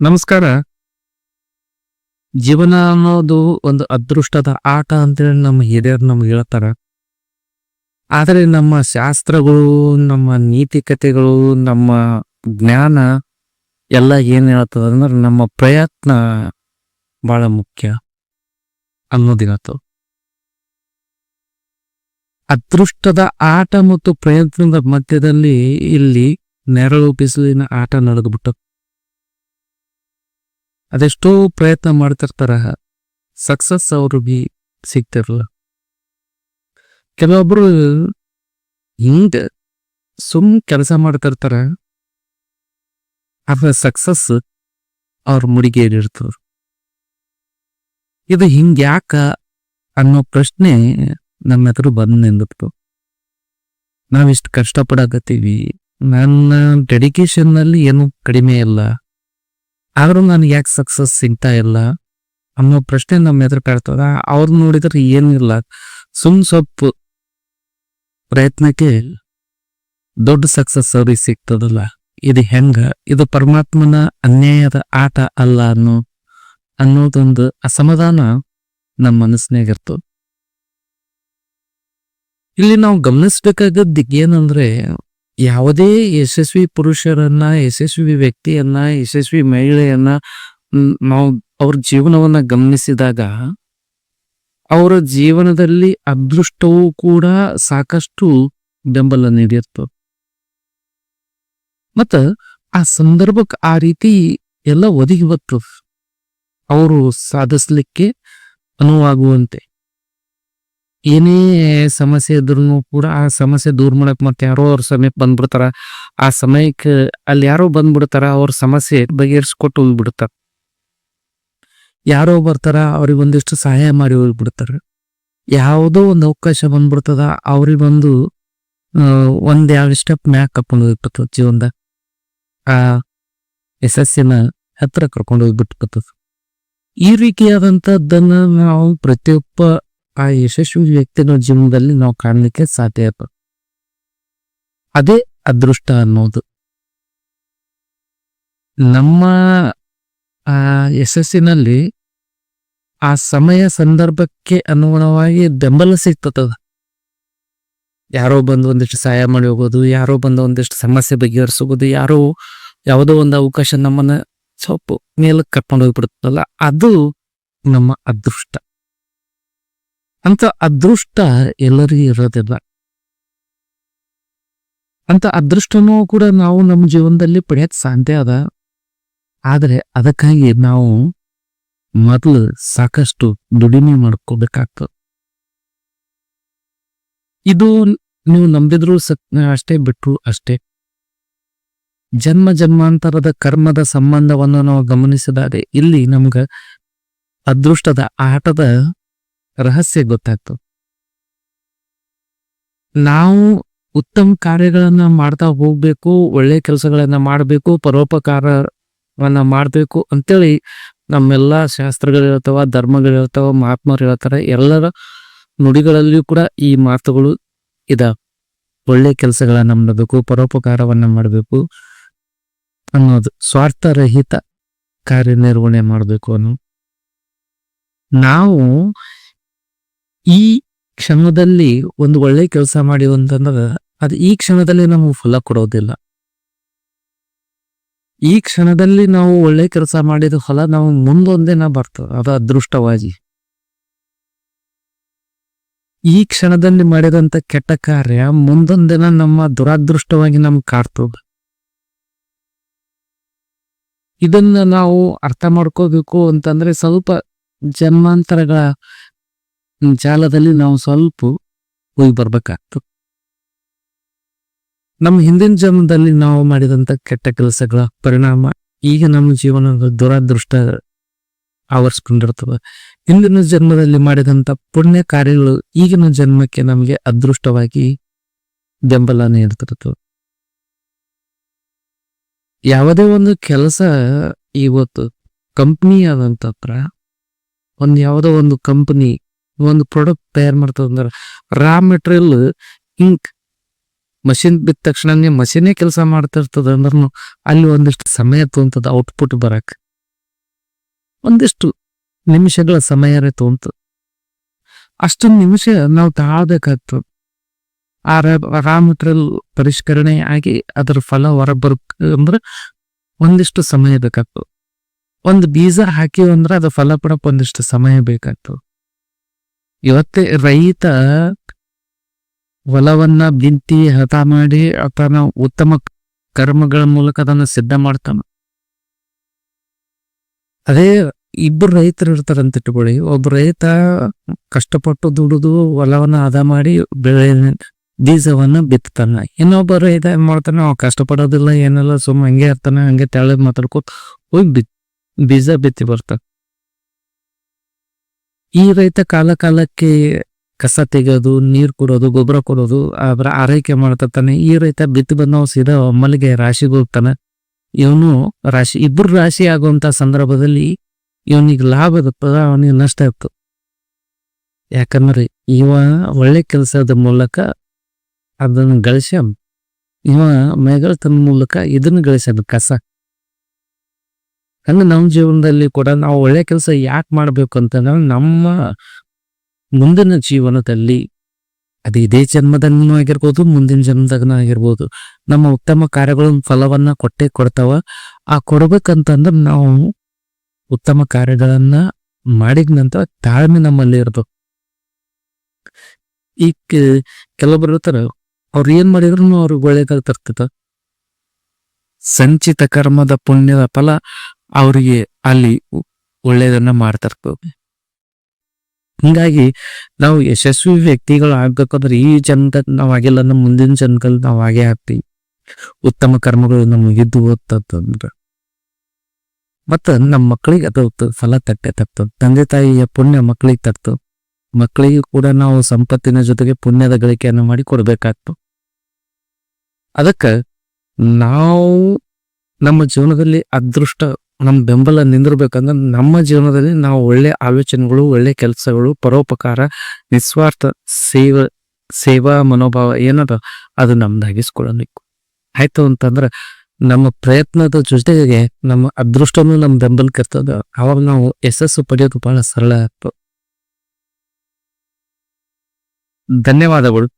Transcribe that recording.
ನಮಸ್ಕಾರ. ಜೀವನ ಅನ್ನೋದು ಒಂದು ಅದೃಷ್ಟದ ಆಟ ಅಂತೇಳಿ ನಮ್ಮ ಹಿರಿಯರು ನಮ್ಗೆ ಹೇಳ್ತಾರ. ಆದರೆ ನಮ್ಮ ಶಾಸ್ತ್ರಗಳು, ನಮ್ಮ ನೀತಿಕತೆಗಳು ನಮ್ಮ ಜ್ಞಾನ ಎಲ್ಲ ಏನ್ ಹೇಳ್ತದ ಅಂದ್ರೆ ನಮ್ಮ ಪ್ರಯತ್ನ ಬಹಳ ಮುಖ್ಯ ಅನ್ನೋದಿರತ್ತು ಅದೃಷ್ಟದ ಆಟ ಮತ್ತು ಪ್ರಯತ್ನದ ಮಧ್ಯದಲ್ಲಿ ಇಲ್ಲಿ ನೆರಳು, ಬಿಸಿಲಿನ ಆಟ ನಡೆದ್ಬಿಟ್ಟು ಅದೆಷ್ಟೋ ಪ್ರಯತ್ನ ಮಾಡ್ತಿರ್ತಾರ. ಸಕ್ಸಸ್ ಅವರು ಬಿ ಸಿಗ್ತಿರಲ್ಲ ಕೆಲವೊಬ್ರು ಹಿಂಗ ಸುಮ್ ಕೆಲಸ ಮಾಡ್ತಿರ್ತಾರ. ಅದ್ರ ಸಕ್ಸಸ್ ಅವ್ರ ಮುಡಿಗೇರಿರ್ತವ್ರು ಇದು ಹಿಂಗ್ಯಾಕ ಅನ್ನೋ ಪ್ರಶ್ನೆ ನಮ್ಮ ಹೆದರು ಬಂದು ನಿಂದಿತ್ತು. ನಾವಿಷ್ಟು ಕಷ್ಟಪಡಾಕತ್ತೀವಿ. ನನ್ನ ಡೆಡಿಕೇಶನ್ನಲ್ಲಿ ಏನು ಕಡಿಮೆ ಇಲ್ಲ. ಆದ್ರೂ ನನಗೆ ಯಾಕೆ ಸಕ್ಸಸ್ ಸಿಗ್ತಾ ಇಲ್ಲ ಅನ್ನೋ ಪ್ರಶ್ನೆ ನಮ್ಮ ಎದುರು ಕಾಡ್ತದ ಅವ್ರು ನೋಡಿದ್ರೆ ಏನಿಲ್ಲ. ಸುಮ್ ಸ್ವಲ್ಪ ಪ್ರಯತ್ನಕ್ಕೆ ದೊಡ್ಡ ಸಕ್ಸಸ್ ಅವ್ರಿಗೆ ಸಿಗ್ತದಲ್ಲ. ಇದು ಹೆಂಗ? ಇದು ಪರಮಾತ್ಮನ ಅನ್ಯಾಯದ ಆಟ ಅಲ್ಲ ಅನ್ನೋ, ಅನ್ನೋದೊಂದು ಅಸಮಾಧಾನ ನಮ್ಮ ಮನಸ್ಸಿನಾಗ ಇರ್ತದ. ಇಲ್ಲಿ ನಾವು ಗಮನಿಸ್ಬೇಕಾಗದ್ದು ಏನಂದ್ರೆ ಯಾವುದೇ ಯಶಸ್ವಿ ಪುರುಷರನ್ನ, ಯಶಸ್ವಿ ವ್ಯಕ್ತಿಯನ್ನ, ಯಶಸ್ವಿ ಮಹಿಳೆಯನ್ನ ನಾವು ಅವ್ರ ಜೀವನವನ್ನ ಗಮನಿಸಿದಾಗ ಅವರ ಜೀವನದಲ್ಲಿ ಅದೃಷ್ಟವೂ ಕೂಡ ಸಾಕಷ್ಟು ಬೆಂಬಲ ನೀಡಿರ್ತದೆ. ಮತ್ತ ಆ ಸಂದರ್ಭಕ್ಕೆ ಆ ರೀತಿ ಎಲ್ಲ ಒದಗಿ ಬರ್ತದ. ಅವರು ಸಾಧಿಸ್ಲಿಕ್ಕೆ ಅನುವಾಗುವಂತೆ. ಏನೇ ಸಮಸ್ಯೆ ಇದ್ರೂ ಕೂಡ ಆ ಸಮಸ್ಯೆ ದೂರ ಮಾಡಕ್ ಮತ್ತೆ ಯಾರೋ ಅವ್ರ ಸಮಯಕ್ಕೆ ಬಂದ್ಬಿಡ್ತಾರ. ಆ ಸಮಯಕ್ಕೆ ಅಲ್ಲಿ ಯಾರೋ ಬಂದ್ಬಿಡ್ತಾರ ಅವ್ರ ಸಮಸ್ಯೆ ಬಗೆಹರಿಸ್ಕೊಟ್ಟು ಹೋಗ್ಬಿಡ್ತಾರ. ಯಾರೋ ಬರ್ತಾರ ಅವ್ರಿಗೆ ಒಂದಿಷ್ಟು ಸಹಾಯ ಮಾಡಿ ಹೋಗ್ಬಿಡ್ತಾರ. ಯಾವುದೋ ಒಂದು ಅವಕಾಶ ಬಂದ್ಬಿಡ್ತದ ಅವ್ರಿಗೆ ಆ, ಒಂದ್ ಎರಡು ಸ್ಟೆಪ್ ಮ್ಯಾಕ್ ಕರ್ಕೊಂಡು ಹೋಗ್ಬಿಡ್ತದ ಜೀವನದಾಗ ಆ ಯಶಸ್ಸಿನ ಹತ್ರ ಕರ್ಕೊಂಡು ಹೋಗ್ಬಿಟ್ಬಿಡ್ತದ. ಈ ರೀತಿಯಾದಂತದ್ದನ್ನ ನಾವು ಪ್ರತಿಯೊಬ್ಬ ಆ ಯಶಸ್ವಿ ವ್ಯಕ್ತಿನ ಜೀವನದಲ್ಲಿ ನಾವು ಕಾಣಲಿಕ್ಕೆ ಸಾಧ್ಯ ಇರ್ತದೆ ಅದೇ ಅದೃಷ್ಟ ಅನ್ನೋದು. ನಮ್ಮ, ಆ, ಯಶಸ್ಸಿನಲ್ಲಿ ಆ ಸಮಯ ಸಂದರ್ಭಕ್ಕೆ ಅನುಗುಣವಾಗಿ ಬೆಂಬಲ ಸಿಗ್ತದ ಯಾರೋ ಬಂದು ಒಂದಿಷ್ಟು ಸಹಾಯ ಮಾಡಿ ಹೋಗೋದು, ಯಾರೋ ಬಂದು ಒಂದಿಷ್ಟು ಸಮಸ್ಯೆ ಬಗೆಹರಿಸೋದು, ಯಾರೋ ಯಾವುದೋ ಒಂದು ಅವಕಾಶ ನಮ್ಮನ್ನ ಸ್ವಲ್ಪ ಮೇಲಕ್ಕೆ ಕರ್ಕೊಂಡು ಹೋಗ್ಬಿಡುತ್ತಲ್ಲ ಅದು ನಮ್ಮ ಅದೃಷ್ಟ. ಅಂತ ಅದೃಷ್ಟ ಎಲ್ಲರಿಗೂ ಇರೋದಿಲ್ಲ. ಅಂತ ಅದೃಷ್ಟನೂ ಕೂಡ ನಾವು ನಮ್ಮ ಜೀವನದಲ್ಲಿ ಪಡೆಯಕ್ ಸಾಧ್ಯ ಅದ. ಆದ್ರೆ ಅದಕ್ಕಾಗಿ ನಾವು ಮೊದಲು ಸಾಕಷ್ಟು ದುಡಿಮೆ ಮಾಡ್ಕೋಬೇಕಾಗ್ತದೆ. ಇದು ನೀವು ನಂಬಿದ್ರು ಅಷ್ಟೇ ಬಿಟ್ರು ಅಷ್ಟೇ. ಜನ್ಮ ಜನ್ಮಾಂತರದ ಕರ್ಮದ ಸಂಬಂಧವನ್ನು ನಾವು ಗಮನಿಸಿದಾಗ ಇಲ್ಲಿ ನಮ್ಗ ಅದೃಷ್ಟದ ಆಟದ ರಹಸ್ಯ ಗೊತ್ತಾಯ್ತು. ನಾವು ಉತ್ತಮ ಕಾರ್ಯಗಳನ್ನ ಮಾಡ್ತಾ ಹೋಗ್ಬೇಕು, ಒಳ್ಳೆ ಕೆಲಸಗಳನ್ನ ಮಾಡಬೇಕು, ಪರೋಪಕಾರವನ್ನ ಮಾಡಬೇಕು ಅಂತೇಳಿ ನಮ್ಮೆಲ್ಲ ಶಾಸ್ತ್ರಗಳಿರ್ತಾವ, ಧರ್ಮಗಳಿರ್ತಾವ, ಮಹಾತ್ಮರು ಹೇಳ್ತಾರೆ, ಎಲ್ಲರ ನುಡಿಗಳಲ್ಲಿಯೂ ಕೂಡ ಈ ಮಾತುಗಳು ಇದ. ಒಳ್ಳೆ ಕೆಲಸಗಳನ್ನ ಮಾಡಬೇಕು, ಪರೋಪಕಾರವನ್ನ ಮಾಡಬೇಕು ಅನ್ನೋದು. ಸ್ವಾರ್ಥರಹಿತ ಕಾರ್ಯನಿರ್ವಹಣೆ ಮಾಡಬೇಕು ಅನ್ನೋ. ನಾವು ಈ ಕ್ಷಣದಲ್ಲಿ ಒಂದು ಒಳ್ಳೆ ಕೆಲಸ ಮಾಡಿವಿ ಅಂತಂದ್ರೆ ಅದು ಈ ಕ್ಷಣದಲ್ಲಿ ನಮಗೆ ಫಲ ಕೊಡೋದಿಲ್ಲ. ಈ ಕ್ಷಣದಲ್ಲಿ ನಾವು ಒಳ್ಳೆ ಕೆಲಸ ಮಾಡಿದ ಫಲ ನಾವು ಮುಂದೊಂದೇನ ಬರ್ತದೆ ಅದು ಅದೃಷ್ಟವಾಗಿ. ಈ ಕ್ಷಣದಲ್ಲಿ ಮಾಡಿದಂತ ಕೆಟ್ಟ ಕಾರ್ಯ ಮುಂದೊಂದಿನ ನಮ್ಮ ದುರಾದೃಷ್ಟವಾಗಿ ನಮ್ಗೆ ಕಾಡ್ತದ. ಇದನ್ನ ನಾವು ಅರ್ಥ ಮಾಡ್ಕೋಬೇಕು ಅಂತಂದ್ರೆ ಸ್ವಲ್ಪ ಜನ್ಮಾಂತರಗಳ ಜಾಲದಲ್ಲಿ ನಾವು ಸ್ವಲ್ಪ ಹೋಗಿ ಬರ್ಬೇಕಾಗ್ತದೆ ನಮ್ಮ ಹಿಂದಿನ ಜನ್ಮದಲ್ಲಿ ನಾವು ಮಾಡಿದಂತ ಕೆಟ್ಟ ಕೆಲಸಗಳ ಪರಿಣಾಮ ಈಗ ನಮ್ಮ ಜೀವನದ ದುರಾದೃಷ್ಟ ಆವರಿಸ್ಕೊಂಡಿರ್ತದೆ. ಹಿಂದಿನ ಜನ್ಮದಲ್ಲಿ ಮಾಡಿದಂತ ಪುಣ್ಯ ಕಾರ್ಯಗಳು ಈಗಿನ ಜನ್ಮಕ್ಕೆ ನಮಗೆ ಅದೃಷ್ಟವಾಗಿ ಬೆಂಬಲ ನೀಡ್ತಿರ್ತವೆ ಯಾವುದೇ ಒಂದು ಕೆಲಸ ಇವತ್ತು ಕಂಪ್ನಿ ಆದಂತತ್ರ ಒಂದ್ ಯಾವುದೋ ಒಂದು ಕಂಪನಿ ಒಂದು ಪ್ರಾಡಕ್ಟ್ ತಯಾರು ಮಾಡ್ತದಂದ್ರ ರಾ ಮೆಟೀರಿಯಲ್ ಇಂಕ್ ಮಷಿನ್ ಬಿದ್ದ ತಕ್ಷಣನೇ ಮಷೀನೇ ಕೆಲಸ ಮಾಡ್ತಿರ್ತದ ಅಂದ್ರೂ ಅಲ್ಲಿ ಒಂದಿಷ್ಟು ಸಮಯ ತೊಗೊಂತದ ಔಟ್ಪುಟ್ ಬರಕ್. ಒಂದಿಷ್ಟು ನಿಮಿಷಗಳ ಸಮಯ ತಗೊಂತ ಅಷ್ಟೊಂದು ನಿಮಿಷ ನಾವು ತಾಳ್ಬೇಕಾಗ್ತದೆ. ಆ ರಾ ಮೆಟೀರಿಯಲ್ ಪರಿಷ್ಕರಣೆ ಆಗಿ ಅದರ ಫಲ ಹೊರಬರ್ಕ್ ಅಂದ್ರೆ ಒಂದಿಷ್ಟು ಸಮಯ ಬೇಕಾಗ್ತದೆ. ಒಂದು ಬೀಜ ಹಾಕಿವಂದ್ರೆ ಅದು ಫಲ ಪಡಕ್ ಒಂದಿಷ್ಟು ಸಮಯ ಬೇಕಾಗ್ತದೆ. ಇವತ್ತೇ ರೈತ ಹೊಲವನ್ನ ಬಿಂತಿ ಹತ ಮಾಡಿ ಆತನ ಉತ್ತಮ ಕರ್ಮಗಳ ಮೂಲಕ ಅದನ್ನ ಸಿದ್ಧ ಮಾಡ್ತಾನ. ಅದೇ ಇಬ್ಬರು ರೈತರು ಇರ್ತಾರಂತ ಇಟ್ಕೊಳ್ಳಿ. ಒಬ್ಬ ರೈತ ಕಷ್ಟಪಟ್ಟು ದುಡಿದು ಹೊಲವನ್ನ ಹದ ಮಾಡಿ ಬೆಳೆ ಬೀಜವನ್ನ ಬಿತ್ತಾನ ಇನ್ನೊಬ್ಬ ರೈತ ಏನ್ ಮಾಡ್ತಾನೆ? ಅವ್ ಕಷ್ಟಪಡೋದಿಲ್ಲ, ಏನಲ್ಲ ಸುಮ್ಮ ಹಂಗೆ ಇರ್ತಾನೆ, ಹಂಗೆ ತೆಳಗ್ ಮಾತಾಡ್ಕೊತ ಹೋಗಿ ಬಿತ್, ಬೀಜ ಬಿತ್ತಿ ಬರ್ತಾನ. ಈ ರೈತ ಕಾಲ ಕಾಲಕ್ಕೆ ಕಸ ತೆಗೆಯೋದು ನೀರು ಕೊಡೋದು, ಗೊಬ್ಬರ ಕೊಡೋದು, ಅದರ ಆರೈಕೆ ಮಾಡ್ತಾನೆ ಈ ರೈತ ಬಿತ್ತು ಬಂದವ ಸೀದಾ ಒಮ್ಮಲಿಗೆ ರಾಶಿಗೆ ಹೋಗ್ತಾನೆ. ಇವನು ರಾಶಿ ಇಬ್ಬರು ರಾಶಿ ಆಗುವಂತ ಸಂದರ್ಭದಲ್ಲಿ ಇವನಿಗೆ ಲಾಭ ಇರುತ್ತದ, ಅವನಿಗೆ ನಷ್ಟ ಇತ್ತು ಯಾಕಂದ್ರೆ ಇವ ಒಳ್ಳೆ ಕೆಲಸದ ಮೂಲಕ ಅದನ್ನು ಗಳಿಸ್ಯಾನ. ಇವ ಮೇಗಳತನ ಮೂಲಕ ಇದನ್ನು ಗಳಿಸ್ಯಾನ ಕಸ. ಹಂಗ ನಮ್ಮ ಜೀವನದಲ್ಲಿ ಕೂಡ ನಾವು ಒಳ್ಳೆ ಕೆಲಸ ಯಾಕೆ ಮಾಡ್ಬೇಕು ಅಂತಂದ್ರೆ ನಮ್ಮ ಮುಂದಿನ ಜೀವನದಲ್ಲಿ ಅದು ಇದೇ ಜನ್ಮದಲ್ಲೂ ಆಗಿರ್ಬೋದು, ಮುಂದಿನ ಜನ್ಮದಾಗನೂ ಆಗಿರ್ಬೋದು. ನಮ್ಮ ಉತ್ತಮ ಕಾರ್ಯಗಳ ಫಲವನ್ನ ಕೊಟ್ಟೆ ಕೊಡ್ತಾವ. ಆ ಕೊಡ್ಬೇಕಂತಂದ್ರೆ ನಾವು ಉತ್ತಮ ಕಾರ್ಯಗಳನ್ನ ಮಾಡಿದ ನಂತರ ತಾಳ್ಮೆ ನಮ್ಮಲ್ಲಿ ಇರ್ಬೇಕು. ಈ ಕೆಲವೊಬ್ರು ಇರ್ತಾರ ಅವ್ರು ಏನ್ ಮಾಡಿದ್ರು ಅವ್ರಿಗೆ ಒಳ್ಳೇದಾಗ ತರ್ತದ ಸಂಚಿತ ಕರ್ಮದ ಪುಣ್ಯದ ಫಲ ಅವರಿಗೆ ಅಲ್ಲಿ ಒಳ್ಳೇದನ್ನ ಮಾಡ್ತಿರ್ತದೆ ಹಿಂಗಾಗಿ ನಾವು ಯಶಸ್ವಿ ವ್ಯಕ್ತಿಗಳು ಆಗ್ಬೇಕಂದ್ರೆ ಈ ಜನ್ಮದಾಗ ನಾವ್ ಆಗಿಲ್ಲ ಅಂದ್ರೆ ಮುಂದಿನ ಜನ್ಮದಲ್ಲಿ ನಾವ್ ಹಾಗೆ ಆಗ್ತೀವಿ. ಉತ್ತಮ ಕರ್ಮಗಳು ನಮ್ಗೆ ಇದ್ದು ಓದ್ತಂದ್ರೆ ಮತ್ತ ನಮ್ಮ ಮಕ್ಕಳಿಗೆ ಅದು ಫಲ ತಟ್ಟೆ ತರ್ತದೆ. ತಂದೆ ತಾಯಿಯ ಪುಣ್ಯ ಮಕ್ಕಳಿಗೆ ತರ್ತದ. ಮಕ್ಕಳಿಗೆ ಕೂಡ ನಾವು ಸಂಪತ್ತಿನ ಜೊತೆಗೆ ಪುಣ್ಯದ ಗಳಿಕೆಯನ್ನು ಮಾಡಿ ಕೊಡ್ಬೇಕಾಗ್ತು ಅದಕ್ಕ ನಾವು ನಮ್ಮ ಜೀವನದಲ್ಲಿ ಅದೃಷ್ಟ ನಮ್ಮ ಬೆಂಬಲ ನಿಂದಿರ್ಬೇಕಂದ್ರೆ ನಮ್ಮ ಜೀವನದಲ್ಲಿ ನಾವು ಒಳ್ಳೆ ಆಲೋಚನೆಗಳು, ಒಳ್ಳೆ ಕೆಲಸಗಳು, ಪರೋಪಕಾರ, ನಿಸ್ವಾರ್ಥ ಸೇವ, ಸೇವಾ ಮನೋಭಾವ ಏನದ ಅದು ನಮ್ದಾಗಿಸ್ಕೊಳ್ಳಬೇಕು ಆಯ್ತು ಅಂತಂದ್ರೆ ನಮ್ಮ ಪ್ರಯತ್ನದ ಜೊತೆಗೆ ನಮ್ಮ ಅದೃಷ್ಟವನ್ನು ನಮ್ಮ ಬೆಂಬಲ ಕರ್ತದ ಅವಾಗ ನಾವು ಯಶಸ್ಸು ಪಡೆಯೋದು ಬಹಳ ಸರಳ ಧನ್ಯವಾದಗಳು.